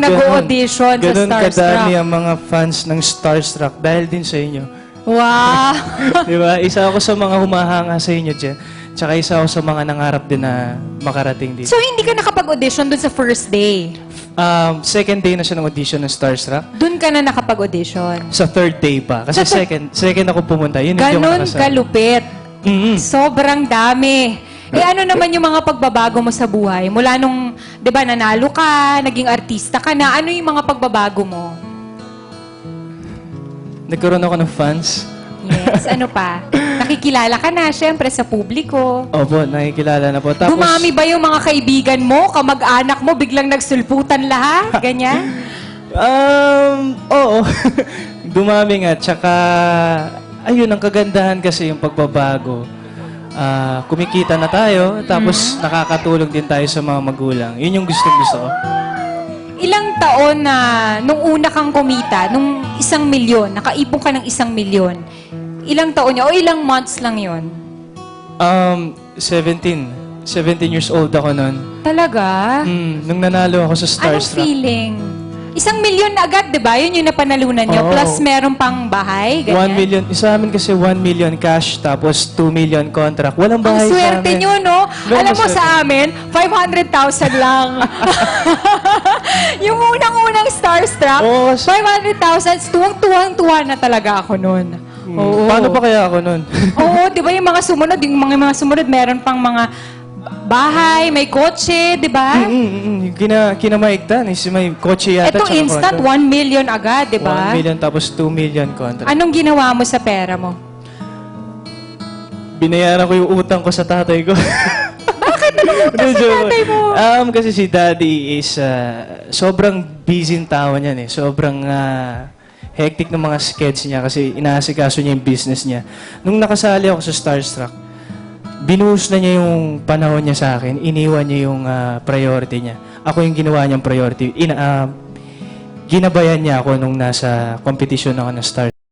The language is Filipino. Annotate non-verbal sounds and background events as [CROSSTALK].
nag-audition sa Ganun kadami Starstruck. ang mga fans ng Starstruck dahil din sa inyo. Wow! [LAUGHS] Di ba? Isa ako sa mga humahanga sa inyo dyan. Tsaka isa ako sa mga nangarap din na makarating dito. so, hindi ka nakapag-audition dun sa first day? Um, second day na siya ng audition ng Starstruck. Dun ka na nakapag-audition? Sa third day pa. Kasi Sa second, second ako pumunta. Yun, hindi ako Ganon nakasama. kalupit. Mm-mm. Sobrang dami. Eh ano naman yung mga pagbabago mo sa buhay? Mula nung, di ba, nanalo ka, naging artista ka na, ano yung mga pagbabago mo? Nagkaroon ako ng fans. Yes, ano pa? [LAUGHS] Nakikilala ka na, syempre, sa publiko. Opo, nakikilala na po. Tapos, Dumami ba yung mga kaibigan mo, kamag-anak mo, biglang nagsulputan lahat? [LAUGHS] Ganyan? Um, oo. [LAUGHS] Dumami nga. Tsaka, ayun, ang kagandahan kasi yung pagbabago. Ah, kumikita na tayo, tapos nakakatulong din tayo sa mga magulang. Yun yung gustong gusto ko. Ilang taon na nung una kang kumita, nung isang milyon, nakaipon ka ng isang milyon, ilang taon niya o ilang months lang yon? Um, 17. 17 years old ako noon. Talaga? Mm, nung nanalo ako sa Anong Starstruck. feeling? Isang milyon na agad, di ba? Yun yung napanalunan niyo. Oo. Plus meron pang bahay, 1 ganyan. million. Sa amin kasi 1 million cash, tapos 2 million contract. Walang Ang bahay sa swerte nyo, no? Very Alam mo swerte. sa amin, 500,000 lang. [LAUGHS] yung unang-unang Starstruck, Oo, kasi- 500,000, tuwang-tuwang-tuwa na talaga ako nun. Oo. Paano pa kaya ako noon? Oo, di ba yung mga sumunod, yung mga, mga sumunod, meron pang mga bahay, may kotse, di ba? Mm, mm, mm. Yung Kina, kinamaigtan. Is may kotse yata. Ito tsaka instant, contract. 1 million agad, di ba? 1 million tapos 2 million contract. Anong ginawa mo sa pera mo? Binayaran ko yung utang ko sa tatay ko. [LAUGHS] Bakit? Anong utang sa tatay mo? Um, kasi si daddy is uh, sobrang busy ng tao niyan eh. Sobrang uh, hectic ng mga skeds niya kasi inaasikaso niya yung business niya. Nung nakasali ako sa Starstruck, binuhos na niya yung panahon niya sa akin. Iniwan niya yung uh, priority niya. Ako yung ginawa niyang priority. Ina, uh, ginabayan niya ako nung nasa competition ako ng Starstruck.